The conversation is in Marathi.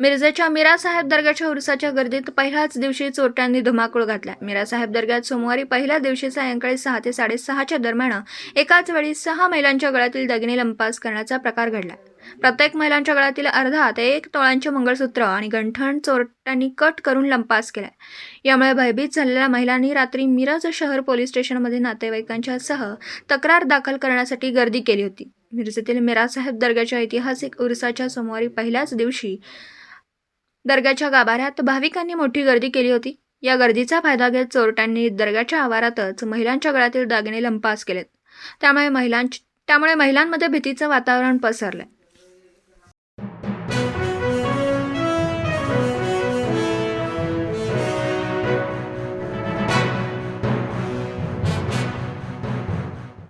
मिरजेच्या मीरासाहेब दर्ग्याच्या उरसाच्या गर्दीत पहिल्याच दिवशी चोरट्यांनी धुमाकूळ घातला. मीरासाहेब दर्ग्यात सोमवारी पहिल्या दिवशी सायंकाळी सहा ते साडेसहाच्या दरम्यान एकाच वेळी सहा महिलांच्या गळ्यातील दागिने लंपास करण्याचा प्रकार घडला. प्रत्येक महिलांच्या गळ्यातील अर्धा ते एक तोळ्यांचे मंगळसूत्र आणि गंठण चोरट्यांनी कट करून लंपास केलाय यामुळे भयभीत झालेल्या महिलांनी रात्री मिरज शहर पोलीस स्टेशनमध्ये नातेवाईकांच्या सह तक्रार दाखल करण्यासाठी गर्दी केली होती. मिरजेतील मिरासाहेब दर्ग्याच्या ऐतिहासिक उरसाच्या सोमवारी पहिल्याच दिवशी दर्ग्याच्या गाभाऱ्यात भाविकांनी मोठी गर्दी केली होती. या गर्दीचा फायदा घेत चोरट्यांनी दर्ग्याच्या आवारातच महिलांच्या गळ्यातील दागिने लंपास केलेत. त्यामुळे महिलांची त्यामुळे महिलांमध्ये भीतीचं वातावरण पसरलंय.